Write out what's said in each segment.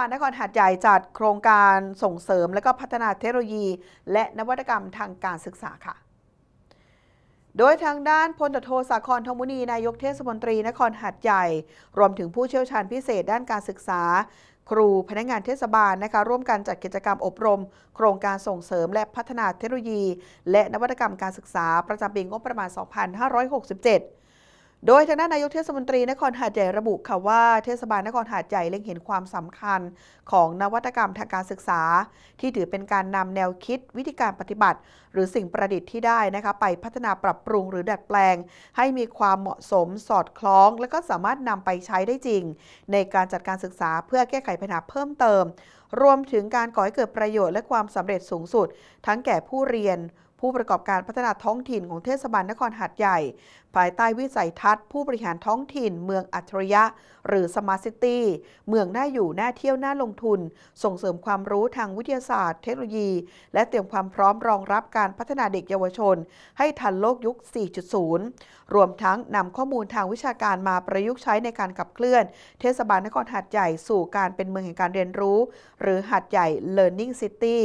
บาลนครหาดใหญ่จัดโครงการส่งเสริมและก็พัฒนาเทคโนโลยี และนวัตกรรมทางการศึกษาค่ะ โดยทางด้านพลตโทสาครทองมุนีนายกเทศมนตรีนครหาดใหญ่ รวมถึงผู้เชี่ยวชาญพิเศษด้านการศึกษา ครูพนักงานเทศบาลนะคะร่วมกันจัดกิจกรรมอบรม โครงการส่งเสริมและพัฒนาเทคโนโลยี และนวัตกรรมการศึกษาประจำปีงบประมาณ 2567 โดยทางด้านนายกเทศมนตรีนครหาดใหญ่ระบุค่ะว่าเทศบาลนครหาดใหญ่เล็งเห็นความสำคัญของนวัตกรรมทางการศึกษา ที่ถือเป็นการนำแนวคิดวิธีการปฏิบัติ หรือสิ่งประดิษฐ์ที่ได้นะคะไปพัฒนาปรับปรุงหรือดัดแปลง ให้มีความเหมาะสมสอดคล้อง และก็สามารถนำไปใช้ได้จริง ในการจัดการศึกษาเพื่อแก้ไขปัญหาเพิ่มเติม รวมถึงการก่อให้เกิดประโยชน์และความสำเร็จสูงสุด ทั้งแก่ผู้เรียน ผู้ประกอบการพัฒนาท้องถิ่นของเทศบาลนครหาดใหญ่ ภายใต้วิสัยทัศน์ ผู้บริหารท้องถิ่น เมืองอัจฉริยะ หรือ Smart City เมืองน่าอยู่น่าเที่ยวน่าลงทุน ส่งเสริมความรู้ทางวิทยาศาสตร์ เทคโนโลยี และเตรียมความพร้อมรองรับการพัฒนาเด็กเยาวชน ให้ทันโลกยุค 4.0 รวมทั้งนำข้อมูลทางวิชาการมาประยุกต์ใช้ในการขับเคลื่อน เทศบาลนครหาดใหญ่สู่การเป็นเมืองแห่งการเรียนรู้ หรือหาดใหญ่ Learning City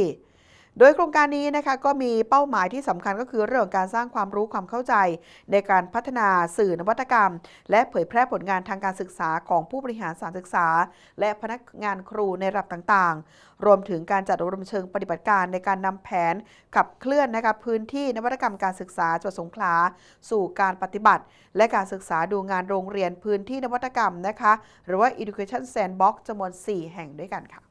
โดยโครงการนี้นะคะก็มีเป้าหมายที่สำคัญก็คือเรื่องการสร้างความรู้ความเข้าใจ ในการพัฒนาสื่อนวัตกรรม และเผยแพร่ผลงานทางการศึกษาของผู้บริหารสถานศึกษา และพนักงานครูในระดับต่างๆ รวมถึงการจัดอบรมเชิงปฏิบัติการในการนำแผนขับเคลื่อนนะคะพื้นที่นวัตกรรมการศึกษาจังหวัดสงขลาสู่การปฏิบัติ และการศึกษาดูงานโรงเรียนพื้นที่นวัตกรรมนะคะหรือว่า Education Sandbox จำนวน 4 แห่งด้วยกันค่ะ